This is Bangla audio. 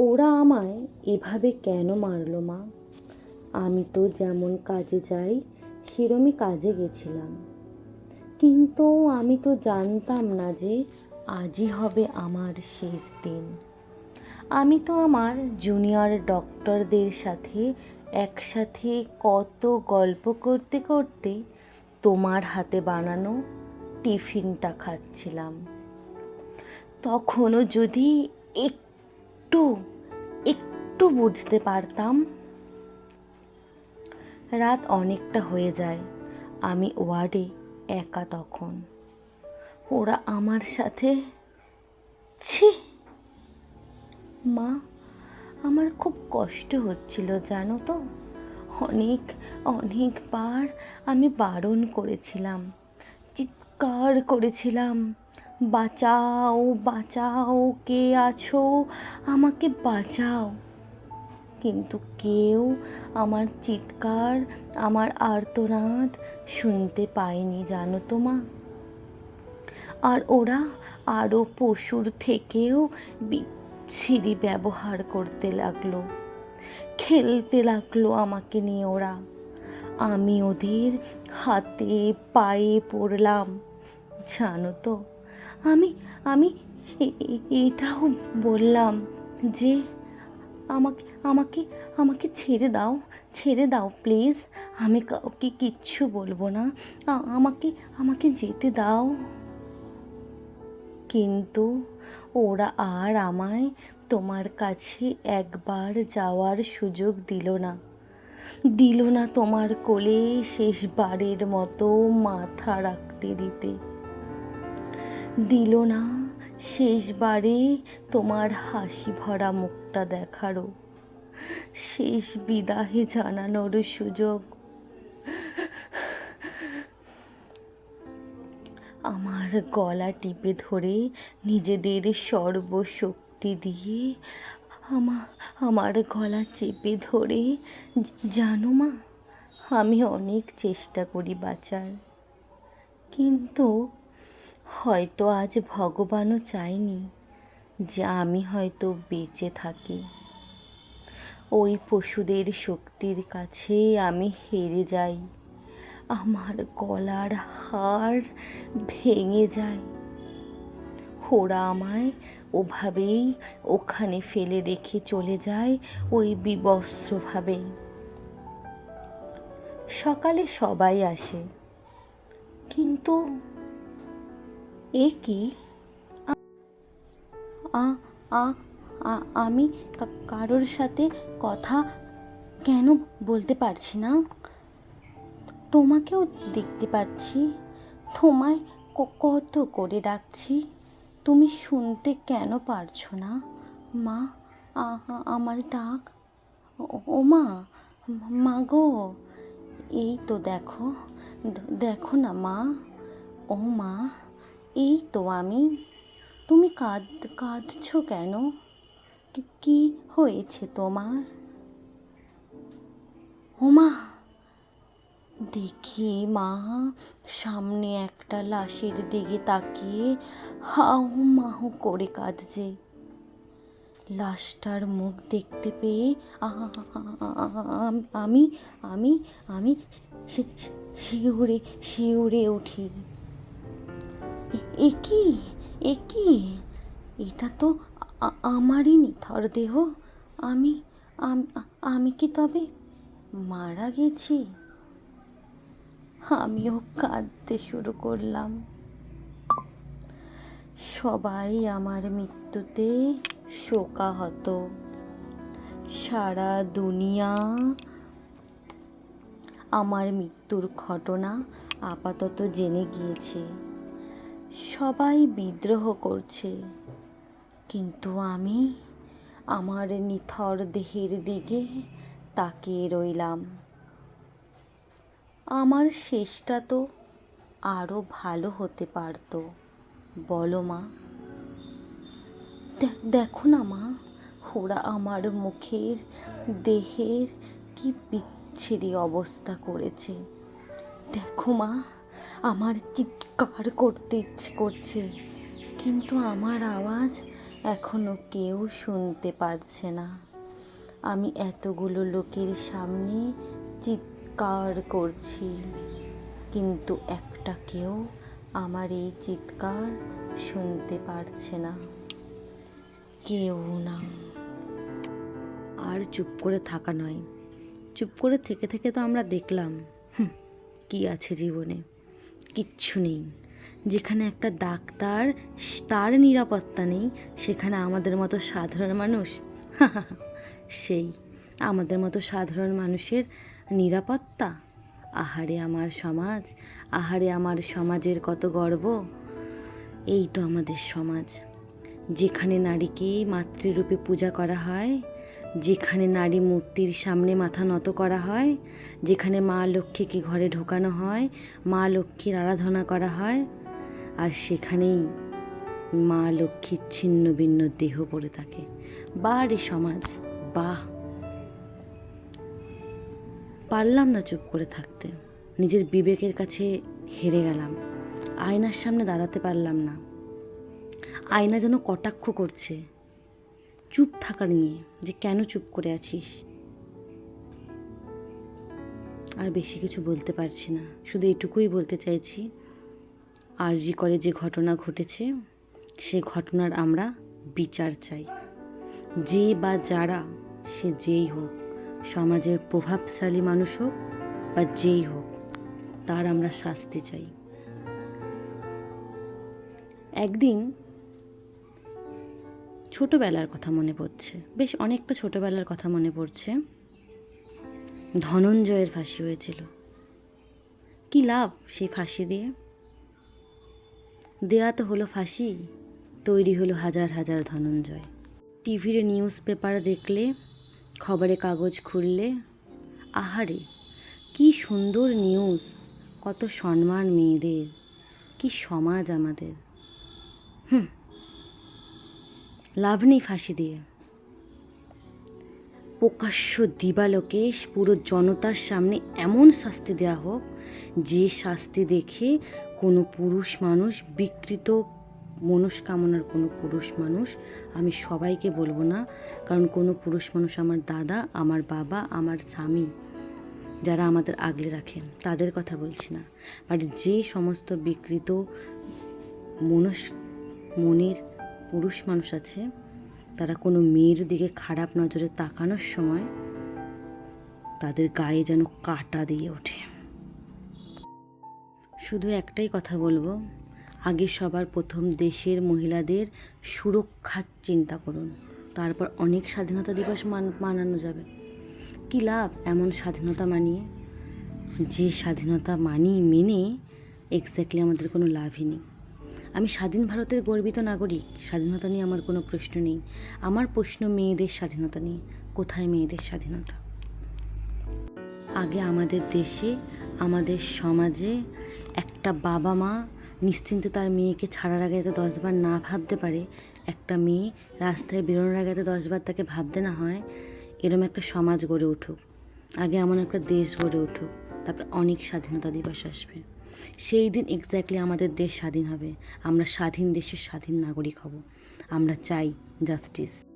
ওরা আমায় এভাবে কেন মারলো মা? আমি তো যেমন কাজে যাই, সেরমই কাজে গেছিলাম। কিন্তু আমি তো জানতাম না যে আজই হবে আমার শেষ দিন। আমি তো আমার জুনিয়র ডক্টরদের সাথে একসাথে কত গল্প করতে করতে তোমার হাতে বানানো টিফিনটা খাচ্ছিলাম। তখনও যদি একটু একটু বুঝতে পারতাম। রাত অনেকটা হয়ে যায়, আমি ওয়ার্ডে একা তখন। ওরা আমার সাথে, ছি! মা, আমার খুব কষ্ট হচ্ছিল, জানো তো? অনেক, অনেকবার আমি বারণ করেছিলাম, চিৎকার করেছিলাম বাঁচাও বাঁচাও কে আছো? আমাকে বাঁচাও। কিন্তু কেউ আমার চিৎকার, আমার আর্তনাদ শুনতে পায়নি, জানো তো মা। আর ওরা আরও পশুর থেকেও বিচ্ছিরি ব্যবহার করতে লাগল। খেলতে লাগল আমাকে নিয়ে ওরা। আমি ওদের হাতে পায়ে পড়লাম, জানো তো। আমি আমি এটাও বললাম যে আমাকে আমাকে আমাকে ছেড়ে দাও ছেড়ে দাও প্লিজ আমি কাউকে কিচ্ছু বলব না। আমাকে আমাকে যেতে দাও। কিন্তু ওরা আর আমায় তোমার কাছে একবার যাওয়ার সুযোগ দিল না। দিল না তোমার কোলে শেষবারের মতো মাথা রাখতে দিতে। দিল না। শেষবারে তোমার হাসি ভরা মুখটা দেখারও। শেষ বিদাহে জানানোর সুযোগ। আমার গলা টিপে ধরে নিজেদের সর্বশক্তি দিয়ে আমা, আমার গলা চেপে ধরে জানো মা, আমি অনেক চেষ্টা করি বাঁচার। কিন্তু হয়তো আজ ভগবানও চায়নি যে আমি হয়তো বেঁচে থাকি। ওই পশুদের শক্তির কাছে আমি হেরে যাই। আমার গলার হাড় ভেঙে যায়। ওরা আমায় ওভাবেই ওখানে ফেলে রেখে চলে যায় ওই বিবস্ত্রভাবে। সকালে সবাই আসে। কিন্তু এ কি আমি কারোর সাথে কথা কেন বলতে পারছি না? তোমাকেও দেখতে পাচ্ছি। তোমায় কত করে ডাকছি? তুমি শুনতে কেন পারছ না? মা আমার ডাক। ও মা মা গো। এই তো দেখো দেখো না মা। ও মা। এই তো আমি। তুমি কাঁদ, কাঁদছো কেন? কি- হয়েছে তোমার? ও মা দেখি মা, সামনে একটা লাশের দিকে তাকিয়ে হাউ মাহু করে কাঁদছে। লাশটার মুখ দেখতে পেয়ে আমি আমি আমি শিউরে শিউরে উঠি। এ- এ কি? এটা তো আমারই নিথর দেহ। আমি আমি কি তবে মারা গেছি? আমিও কাঁদতে শুরু করলাম। সবাই আমার মৃত্যুতে শোকাহত। সারা দুনিয়া আমার মৃত্যুর ঘটনা আপাতত জেনে গিয়েছে। সবাই বিদ্রোহ করছে। কিন্তু আমি আমার নিথর দেহের দিকে তাকিয়ে রইলাম। আমার শেষটা তো আরও ভালো হতে পারতো। বলো মা। দেখো না মা, ওরা আমার মুখের দেহের কি বিচ্ছিরি অবস্থা করেছে। দেখো মা। আমার চিৎকার করতে ইচ্ছে করছে। কিন্তু আমার আওয়াজ এখনও কেউ শুনতে পারছে না। আমি এতগুলো লোকের সামনে চিৎকার করছি, কিন্তু একটা কেউ আমার এই চিৎকার শুনতে পারছে না। কেউ না। আর চুপ করে থাকা নয়। চুপ করে থেকে থেকে তো আমরা দেখলাম। কি আছে জীবনে? কিচ্ছু নেই। যেখানে একটা ডাক্তার, তার নিরাপত্তা নেই, সেখানে আমাদের মতো সাধারণ মানুষ? সেই, আমাদের মতো সাধারণ মানুষের নিরাপত্তা? আহারে আমার সমাজ, আহারে আমার সমাজের কত গর্ব? এই তো আমাদের সমাজ। যেখানে নারীকে মাতৃরূপে পূজা করা হয় যেখানে নারী মূর্তির সামনে মাথা নত করা হয়, যেখানে মা লক্ষ্মীকে ঘরে ঢোকানো হয়, মা লক্ষ্মীর আরাধনা করা হয়, আর সেখানেই মা লক্ষ্মীর ছিন্ন ভিন্ন দেহ পড়ে থাকে। বারে সমাজ, বাহ! পারলাম না চুপ করে থাকতে। নিজের বিবেকের কাছে হেরে গেলাম। আয়নার সামনে দাঁড়াতে পারলাম না। আয়না যেন কটাক্ষ করছে। চুপ থাকা নিয়ে যে কেন চুপ করে আছিস? আর বেশি কিছু বলতে পারছি না। শুধু এটুকুই বলতে চাইছি আর জি করে যে ঘটনা ঘটেছে, সে ঘটনার আমরা বিচার চাই। যে বা যারা, সে যেই হোক, সমাজের প্রভাবশালী মানুষ হোক বা যেই হোক, তার আমরা শাস্তি চাই। একদিন ছোটবেলার কথা মনে পড়ছে। বেশ অনেকটা ছোটবেলার কথা মনে পড়ছে। ধনঞ্জয়ের ফাঁসি হয়েছিল। কি লাভ সেই ফাঁসি দিয়ে? দেয়া তো হলো ফাঁসি, তৈরি হলো হাজার হাজার ধনঞ্জয়। টিভির নিউজ পেপার দেখলে, খবরে কাগজ খুললে, আহারে, কি সুন্দর নিউজ, কত সম্মান মেয়েদের, কি সমাজ আমাদের। হুম। লাভ নেই ফাঁসি দিয়ে। প্রকাশ্য দিবালোকে পুরো জনতার সামনে এমন শাস্তি দেওয়া হোক, যে শাস্তি দেখে কোনো পুরুষ মানুষ, বিকৃত মনস্কামনার কোনো পুরুষ মানুষ, আমি সবাইকে বলব না। কারণ কোনো পুরুষ মানুষ আমার দাদা, আমার বাবা, আমার স্বামী, যারা আমাদের আগলে রাখেন, তাদের কথা বলছি না। বাট যে সমস্ত বিকৃত মনস মনের পুরুষ মানুষ আছে, তারা কোনো মেয়ের দিকে খারাপ নজরে তাকানোর সময় তাদের গায়ে যেন কাটা দিয়ে ওঠে। শুধু একটাই কথা বলব, আগে সবার প্রথম দেশের মহিলাদের সুরক্ষার চিন্তা করুন, তারপর অনেক স্বাধীনতা দিবস মান- মানানো যাবে। কী লাভ এমন স্বাধীনতা মানিয়ে? যে স্বাধীনতা মানি, মেনে এক্স্যাক্টলি আমাদের কোনো লাভই নেই। আমি স্বাধীন ভারতের গর্বিত নাগরিক। স্বাধীনতা নিয়ে আমার কোনো প্রশ্ন নেই। আমার প্রশ্ন মেয়েদের স্বাধীনতা নিয়ে। কোথায় মেয়েদের স্বাধীনতা? আগে আমাদের দেশে, আমাদের সমাজে একটা বাবা মা নিশ্চিন্তে তার মেয়েকে ছাড়ার আগে যাতে দশবার না ভাবতে পারে, একটা মেয়ে রাস্তায় বেরোনোর আগে যাতে দশবার তাকে ভাবতে না হয়, এরম একটা সমাজ গড়ে উঠুক। আগে এমন একটা দেশ গড়ে উঠুক। তারপর অনেক স্বাধীনতা দিবস আসবে। সেই দিন এক্স্যাক্টলি আমাদের দেশ স্বাধীন হবে। আমরা স্বাধীন দেশের স্বাধীন নাগরিক হব। আমরা চাই জাস্টিস